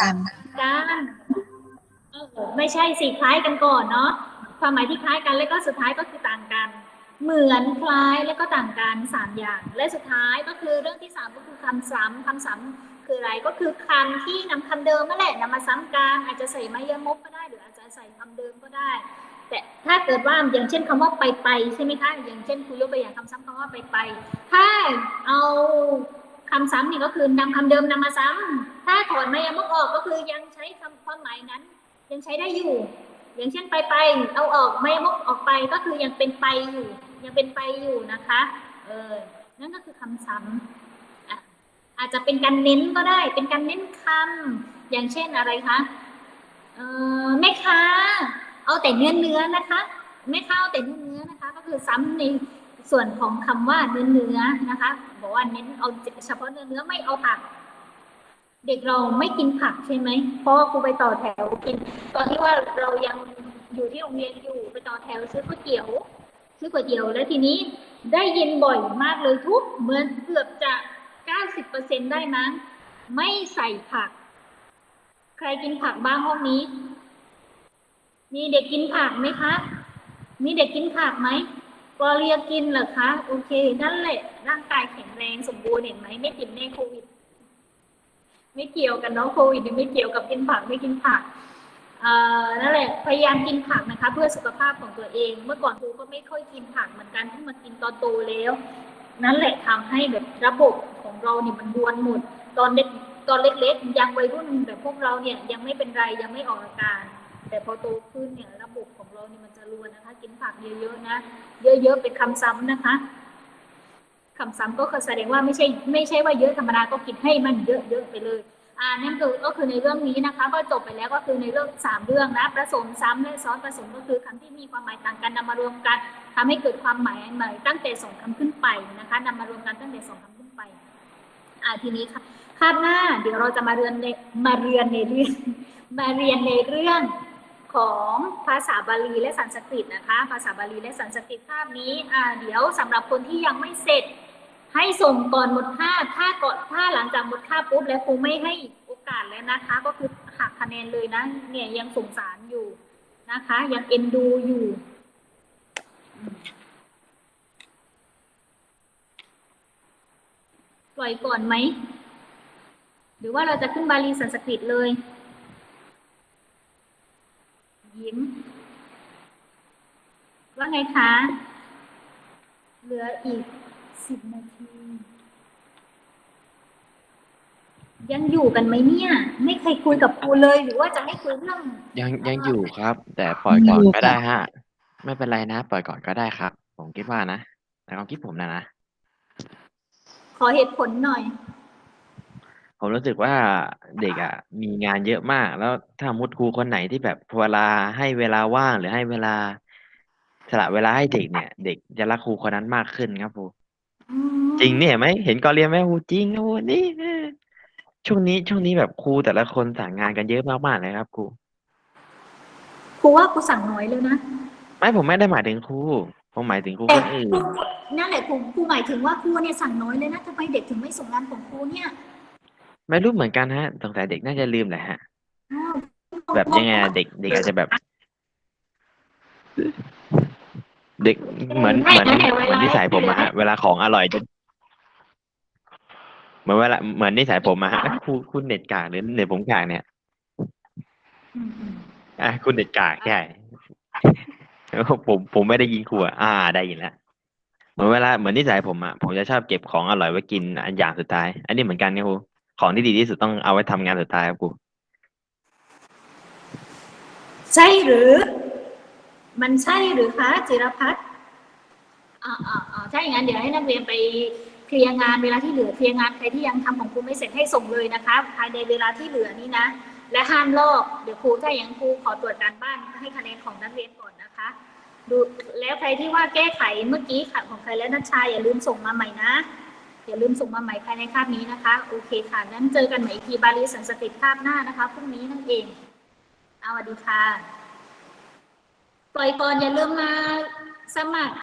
กันกันเออไม่ใช่สิคล้ายกันก่อนเนาะความหมายที่คล้ายกันแล้วก็สุดท้ายก็คือต่างกัน เหมือนคล้ายแล้วก็ต่างกันสามอย่าง และสุดท้ายก็คือเรื่องที่สามก็คือคำซ้ำคำซ้ำคืออะไรก็คือคำที่นำคำเดิมนั่นแหละนำมาซ้ำกันอาจจะใส่ไม้ยมกก็ได้ หรืออาจจะใส่คำเดิมก็ได้ แต่ถ้าเกิดว่าอย่างเช่นคำว่าไปไปใช่ไหมคะอย่างเช่นครูยกตัวอย่างคำซ้ำคำว่าไปไปถ้าเอาคำซ้ำนี่ก็คือนำคำเดิมนำมาซ้ำ ถ้าถอนไม้ยมกออกก็คือยังใช้คำความหมายนั้น ยังใช้ได้อยู่ อย่างเช่นไปไปเอาออกไม้ยมกออกไปก็คือยังเป็นไปอยู่ ยังเป็นไปอยู่นะคะเออนั่นก็คือคำซ้ำอะอาจจะเป็นการเน้นก็ได้ เป็นการเน้นคำอย่างเช่นอะไรคะเออแม่ค้าเอาแต่เนื้อเนื้อนะคะแม่ค้าเอาแต่เนื้อเนื้อนะคะ ก็คือซ้ำในส่วนของคำว่าเนื้อเนื้อนะคะบอกว่าเน้นเอาเฉพาะเนื้อเนื้อไม่เอาผัก เด็กเราไม่กินผักใช่ไหม เพราะว่าครูไปต่อแถวกิน ตอนที่ว่าเรายังอยู่ที่โรงเรียนอยู่ไปต่อแถวซื้อก๋วยเตี๋ยว ซื้อก๋วยเตี๋ยวแล้วทีนี้ได้ยินบ่อยมากเลยทุกเหมือนเกือบจะ 90%ได้มั้งไม่ใส่ผัก ใครกินผักบ้างห้องนี้ มีเด็กกินผักไหมคะ มีเด็กกินผักไหมกอเรียกินเหรอคะ โอเค นั่นแหละ ร่างกายแข็งแรงสมบูรณ์เห็นไหม ไม่ติดแน่โควิด ไม่เกี่ยวกันเนาะโควิดไม่เกี่ยวกับกินผักไม่กินผักเอ่อนั่นแหละพยายามกินผักนะคะ เพื่อสุขภาพของตัวเอง เมื่อก่อนครูก็ไม่ค่อยกินผักเหมือนกันเพิ่งมากินตอนโตแล้ว นั่นแหละทำให้แบบระบบของเราเนี่ยมันรวนหมด ตอนเด็กตอนเล็กๆยังวัยรุ่นแบบพวกเราเนี่ยยังไม่เป็นไรยังไม่ออกอาการ แต่พอโตขึ้นเนี่ยระบบของเราเนี่ยมันจะรวนนะคะ กินผักเยอะๆนะ เยอะๆเป็นคำซ้ำนะคะ คำซ้ำก็คือแสดงว่าไม่ใช่ไม่ใช่ว่าเยอะธรรมดาก็กินให้มันเยอะๆไปเลยอ่านั่นคือก็คือในเรื่องนี้นะคะ ก็จบไปแล้วก็คือในเรื่องสามเรื่องนะผสมซ้ำและซ้อนผสมก็คือคำที่มีความหมายต่างกันนำมารวมกันทำให้เกิดความหมายใหม่ตั้งแต่สองคำขึ้นไปนะคะนำมารวมกันตั้งแต่สองคำขึ้นไปอ่าทีนี้ค่ะคาบหน้าเดี๋ยวเราจะมาเรียนในมาเรียนในเรื่องมาเรียนในเรื่องของภาษาบาลีและสันสกฤตนะคะ ภาษาบาลีและสันสกฤตคาบนี้อ่าเดี๋ยวสำหรับคนที่ยังไม่เสร็จ ให้ส่งก่อนหมดค่า ถ้าก่อนถ้าหลังจากหมดค่าปุ๊บแล้วครูไม่ให้โอกาสแล้วนะคะ ก็คือหักคะแนนเลยนะ เนี่ยยังสงสารอยู่นะคะ ยังเอ็นดูอยู่ปล่อยก่อนไหม หรือว่าเราจะขึ้นบาลีสันสกฤตเลย ยิ้ม ว่าไงคะ เหลืออีก สิบนาที ยังอยู่กันไหมเนี่ย ไม่เคยคุยกับครูเลย หรือว่าจะให้คุยเรื่องยังยังอยู่ครับ แต่ปล่อยก่อนก็ได้ฮะ ไม่เป็นไรนะ ปล่อยก่อนก็ได้ครับ ผมคิดว่านะในความคิดผมนะนะ ขอเหตุผลหน่อย ผมรู้สึกว่าเด็กอะ มีงานเยอะมาก แล้วถ้ามุดครูคนไหนที่แบบเวลาให้เวลาว่างหรือให้เวลาสละเวลาให้เด็กเนี่ย เด็กจะรักครูคนนั้นมากขึ้นครับครูอืม จริงเนี่ยเห็นไหมเห็นก่อนเรียนไหมครูจริงครับครูนี่เออช่วงนี้ช่วงนี้แบบครูแต่ละคนสั่งงานกันเยอะมากๆเลยครับครูครูว่าครูสั่งน้อยเลยนะไม่ผมไม่ได้หมายถึงครูผมหมายถึงครูแต่คนอื่น ครูนั่นแหละครูครูหมายถึงว่าครูเนี่ยสั่งน้อยเลยนะทำไมเด็กถึงไม่ส่งงานของครูเนี่ยไม่รู้เหมือนกันฮะสงสัยเด็กน่าจะลืมแหละฮะอ๋อแบบยังไงอะเด็กเด็กอาจจะแบบ เด็กเหมือนเหมือนเหมือนนิสัยผมอะฮะเวลาของอร่อยจะเหมือนเวลาเหมือนนิสัยผมอะฮะครูคุณเน็ตกากหรือเน็ตผมกากเนี่ยอืมอืมอะคุณเน็ตกากใช่ผมผมไม่ได้ยินครูอะอ่า ได้ยินแล้วเหมือนเวลาเหมือนนิสัยผมอะผมจะชอบเก็บของอร่อยไว้กินอันอย่างสุดท้าย อันนี้เหมือนกันครับครูของที่ดีที่สุดต้องเอาไว้ทำงานสุดท้ายครับครูใช่หรือ มันใช่หรือคะจิรพัฒน์อ่าอ่าอ่าถ้าอย่างนั้นเดี๋ยวให้นักเรียนไปเคลียร์งานเวลาที่เหลือเคลียร์งานใครที่ยังทำของครูไม่เสร็จให้ส่งเลยนะคะ ภายในเวลาที่เหลือนี้นะ และห้ามลอกเดี๋ยวครูถ้าอย่างครูขอตรวจการบ้านให้คะแนนของนักเรียนก่อนนะคะดูแล้วใครที่ว่าแก้ไขเมื่อกี้ค่ะของใครและนัชชาอย่าลืมส่งมาใหม่นะอย่าลืมส่งมาใหม่ภายในคาบนี้นะคะ โอเคค่ะนั้นเจอกันใหม่อีกทีบาลีสันสกฤตคาบหน้านะคะพรุ่งนี้นั่นเองเอาสวัสดีค่ะ ปล่อยก่อนอย่าลืมมาสมัคร